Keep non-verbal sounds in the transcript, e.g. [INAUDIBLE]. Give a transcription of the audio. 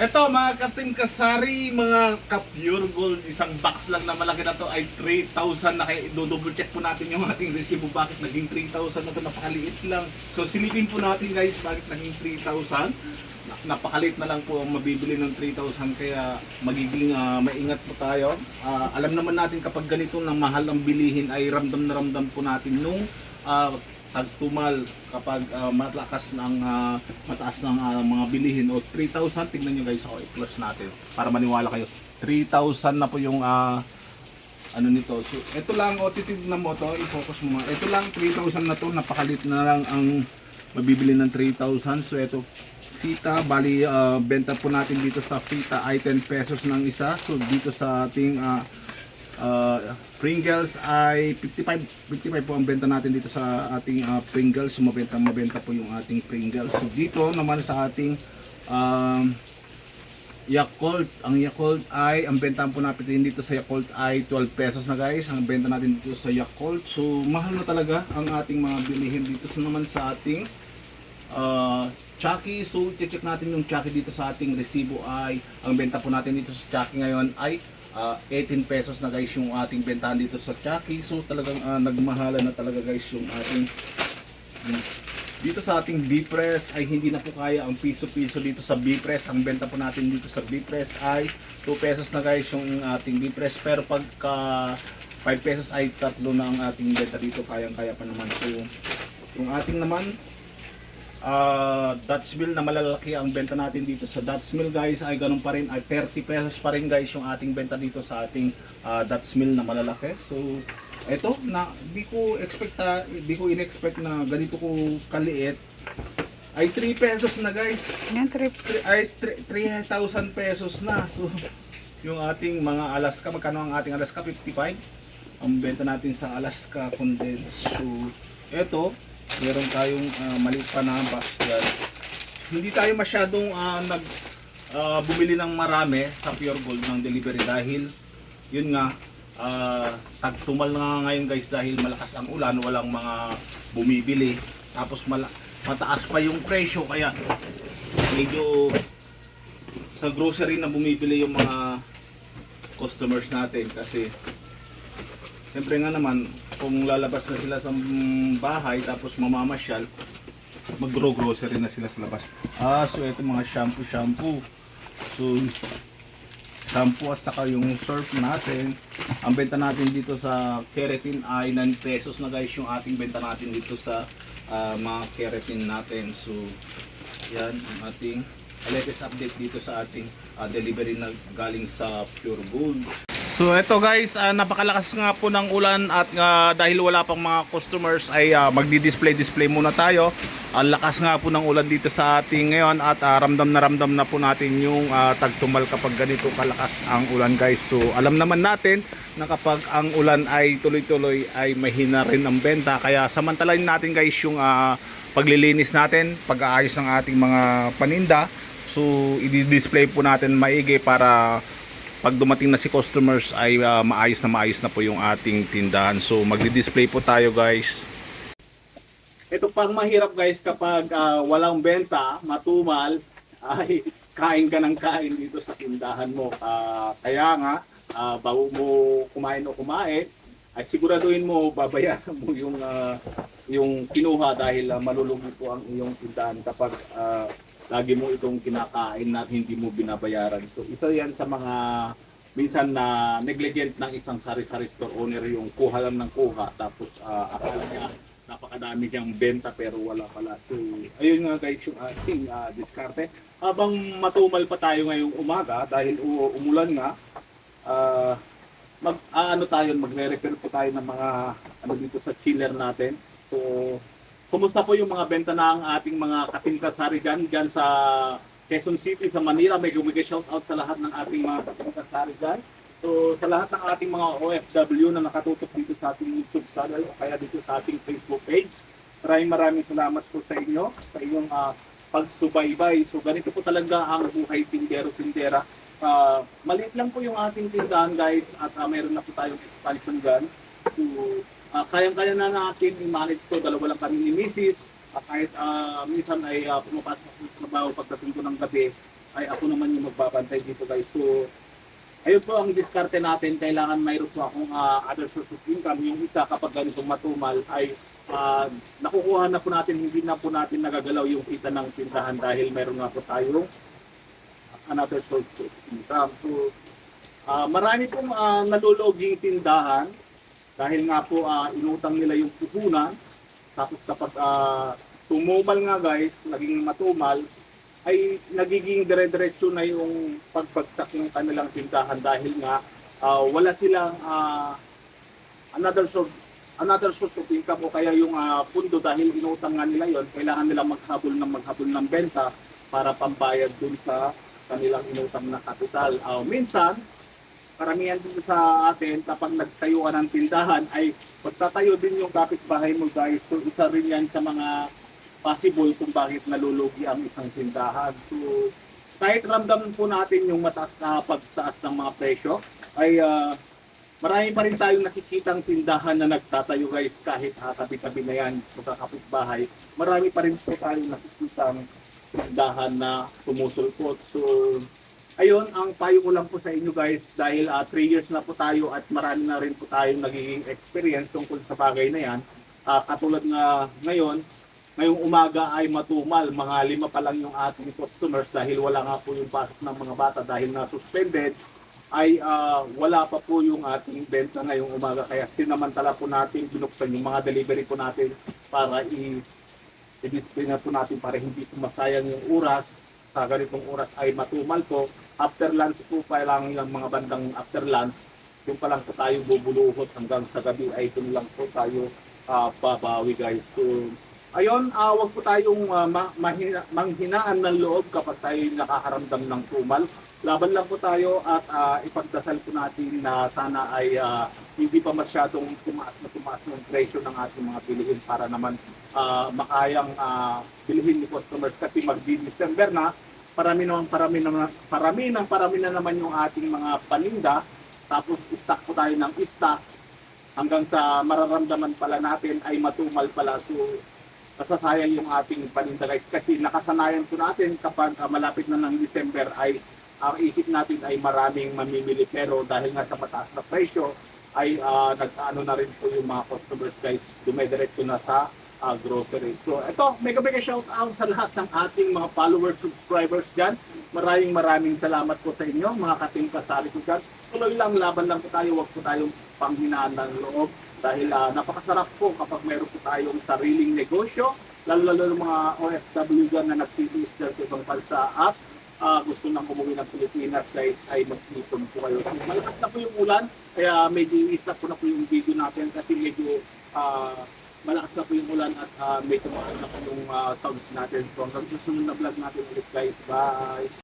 Ito mga katim kasari, mga ka-pure gold, isang box lang na malaki na to ay 3,000 na kaya do-double check po natin yung ating resibo bakit naging 3,000 na to napakaliit lang. So silipin po natin guys bakit naging 3,000. Na- Napakaliit na lang po ang mabibili ng 3,000 kaya magiging ah, maingat po tayo. Ah, alam naman natin kapag ganito ng mahal ang bilihin ay ramdam na ramdam po natin nung ah, tagtumal kapag ah, malakas ng ah, mataas ng ah, mga bilihin o 3,000 tingnan nyo guys ako i-plus natin. Para maniwala kayo 3,000 na po yung ah, ano nito. So ito lang o titignan mo to i-focus mo ito lang 3,000 na to napakalit na lang ang mabibili ng 3,000 so ito Fita, bali ah, benta po natin dito sa Fita ay 10 pesos ng isa. So dito sa ating ah, ah, Pringles ay 55 55 po ang benta natin dito sa ating ah, Pringles. Mabenta mabenta po yung ating Pringles. So dito naman sa ating um, Yakult, ang Yakult ay ang benta po natin dito sa Yakult ay 12 pesos na guys. Ang benta natin dito sa Yakult. So mahal na talaga ang ating mga bilihin dito so, naman sa ating uh, Chucky. So check natin yung Chucky dito sa ating resibo ay ang benta po natin dito sa Chucky ngayon ay ah, 18 pesos na guys yung ating bentahan dito sa Chucky. So talagang ah, nagmahala na talaga guys yung ating yung- dito sa ating B-Press ay hindi na po kaya ang piso-piso dito sa B-Press. Ang benta po natin dito sa B-Press ay 2 pesos na guys yung ating B-Press. Pero pagka 5 pesos ay tatlo na ang ating benta dito. Kayang-kaya pa naman. So, yung ating naman ah Dutch Mill na malalaki ang benta natin dito sa Dutch Mill guys. Ay ganun pa rin. Ay 30 pesos pa rin guys yung ating benta dito sa ating ah, Dutch Mill na malalaki. So eto na di ko expect di ko inexpect na ganito ko kaliit. Ay 3 pesos na guys. Yan, trip. Tri- ay 3,000 pesos na. So yung ating mga Alaska magkano ang ating Alaska? 55 ang benta natin sa Alaska condensed so eto meron tayong ah, maliit pa na dyan. Hindi tayo masyadong ah, nag ah, bumili ng marami sa Pure Gold ng delivery dahil yun nga ah, tagtumal na nga ngayon guys dahil malakas ang ulan walang mga bumibili. Tapos mala- mataas pa yung presyo kaya medyo sa grocery na bumibili yung mga customers natin kasi siyempre nga naman kung lalabas na sila sa bahay tapos mamamasyal magro grocery na sila sa labas. Ah so ito mga shampoo shampoo. So shampoo at saka yung surf natin. Ang benta natin dito sa keratin ay 9 pesos na guys yung ating benta natin dito sa ah, mga keratin natin. So yan ang ating latest update dito sa ating ah, delivery na galing sa Pure Gold. So ito guys, ah, napakalakas nga po ng ulan at ah, dahil wala pang mga customers ay ah, magdi-display display muna tayo. Ang lakas nga po ng ulan dito sa ating ngayon at ah, ramdam na ramdam na po natin yung ah, tagtumal kapag ganito kalakas ang ulan guys. So alam naman natin na kapag ang ulan ay tuloy-tuloy ay mahina rin ang benta kaya samantalahin natin guys yung ah, paglilinis natin, pag-aayos ng ating mga paninda. So i-display po natin maigi para pag dumating na si customers ay ah, maayos na maayos na po yung ating tindahan. So magdi-display po tayo guys. Ito pang mahirap guys kapag ah, walang benta, matumal, [LAUGHS] ay kain ka ng kain dito sa tindahan mo. Ah, kaya nga, ah, bago mo kumain o kumain, ay siguraduhin mo babayaran mo yung ah, yung kinuha dahil ah, malulugi po ang iyong tindahan kapag ah, lagi mo itong kinakain at hindi mo binabayaran. So isa yan sa mga minsan na negligent ng isang sari-sari store owner yung kuha lang ng kuha tapos uh, akala niya napakadami niyang benta pero wala pala. So ayun nga guys yung ating ah, diskarte. Habang matumal pa tayo ngayong umaga dahil umulan nga ah, mag ah, ano tayo magre-repair po tayo ng mga ano dito sa chiller natin. So Kumusta po yung mga benta ng ating mga katingkasari dyan, dyan sa Quezon City, sa Manila? May gumigay shout out sa lahat ng ating mga katingkasari dyan. So sa lahat ng ating mga OFW na nakatutok dito sa ating YouTube channel o kaya dito sa ating Facebook page. Maraming maraming salamat po sa inyo, sa inyong ah, pagsubaybay. So ganito po talaga ang buhay tindero-tindera. Ah, maliit lang po yung ating tindahan guys at ah, meron na po tayong expansion dyan. So, Ah, kayang-kaya na natin i-manage to. Dalawa lang kami ni Mrs. At kahit ah, minsan ay uh, pumapasok sa trabaho pagdating ko ng gabi, ay ako naman yung magbabantay dito guys. So, ayun po ang diskarte natin. Kailangan mayroon po akong ah, other source of income. Yung isa kapag ganitong matumal ay ah, nakukuha na po natin, hindi na po natin nagagalaw yung kita ng tindahan dahil meron nga po tayong another source of income. So, ah, marami pong uh, naluloging tindahan dahil nga po ah, inutang nila yung puhunan. Tapos kapag ah, tumumal nga guys, naging matumal, ay nagiging dire-diretso na yung pagbagsak ng kanilang tindahan dahil nga ah, wala silang ah, another source another source of income o kaya yung ah, pundo dahil inutang nga nila yon kailangan nila maghabol ng maghabol ng benta para pambayad dun sa kanilang inutang na kapital. Ah, minsan, karamihan dito sa atin kapag nagtayo ka ng tindahan ay pagtatayo din yung kapitbahay mo guys. So isa rin yan sa mga possible kung bakit nalulugi ang isang tindahan. So kahit ramdam po natin yung mataas na pagtaas ng mga presyo ay ah, marami pa rin tayong nakikitang tindahan na nagtatayo guys kahit uh, tabi-tabi na yan sa kapitbahay. Marami pa rin po tayong nakikitang tindahan na sumusulpot. So ayun, ang payo ko lang po sa inyo guys dahil 3 years na po tayo at marami na rin po tayong nagiging experience tungkol sa bagay na yan. Ah, katulad nga ngayon, ngayong umaga ay matumal, mga lima pa lang yung ating customers dahil wala nga po yung pasok ng mga bata dahil na suspended ay ah, wala pa po yung ating benta ngayong umaga. Kaya sinamantala po natin binuksan yung mga delivery po natin para i-display na po natin para hindi po masayang yung oras sa ganitong oras ay matumal po. After lunch po pa lang yung mga bandang after lunch yung pa lang po tayo bubuluhot hanggang sa gabi. Ay doon lang po tayo ah, babawi guys. So Ayun, ah, wag po tayong ah, ma- mahina- manghinaan ng loob kapag tayo nakakaramdam ng tumal. Laban lang po tayo at ah, ipagdasal po natin na sana ay ah, hindi pa masyadong tumaas na tumaas ng presyo ng ating mga bilihin para naman ah, makayang ah, bilihin ni customers kasi magdi-December na. Parami naman parami naman parami ng parami na naman yung ating mga paninda. Tapos stock po tayo ng stock. Hanggang sa mararamdaman pala natin ay matumal pala. So masasayang yung ating paninda guys. Kasi nakasanayan po natin kapag ah, malapit na ng December ay ang isip natin ay maraming mamimili. Pero dahil nga sa mataas na presyo ay uh, nag-ano na rin po yung mga customers guys dumediretso na sa ah, grocery. So ito, mega mega shout out sa lahat ng ating mga followers, subscribers dyan. Maraming maraming salamat po sa inyo, mga kating kasali ko dyan. Tuloy lang, laban lang po tayo, wag po tayong panghinaan ng loob. Dahil ah, napakasarap po kapag meron po tayong sariling negosyo, lalo-lalo ng mga OFW dyan na nagtitiis sa ibang bansa at ah, gusto nang umuwi ng Pilipinas guys ay magsipon po kayo. Malakas na po yung ulan, kaya medyo isa po na po yung video natin kasi medyo ah, malakas na po yung ulan at uh, may tumakas na po yung ah, sounds natin. So hanggang susunod na vlog natin ulit guys. Bye!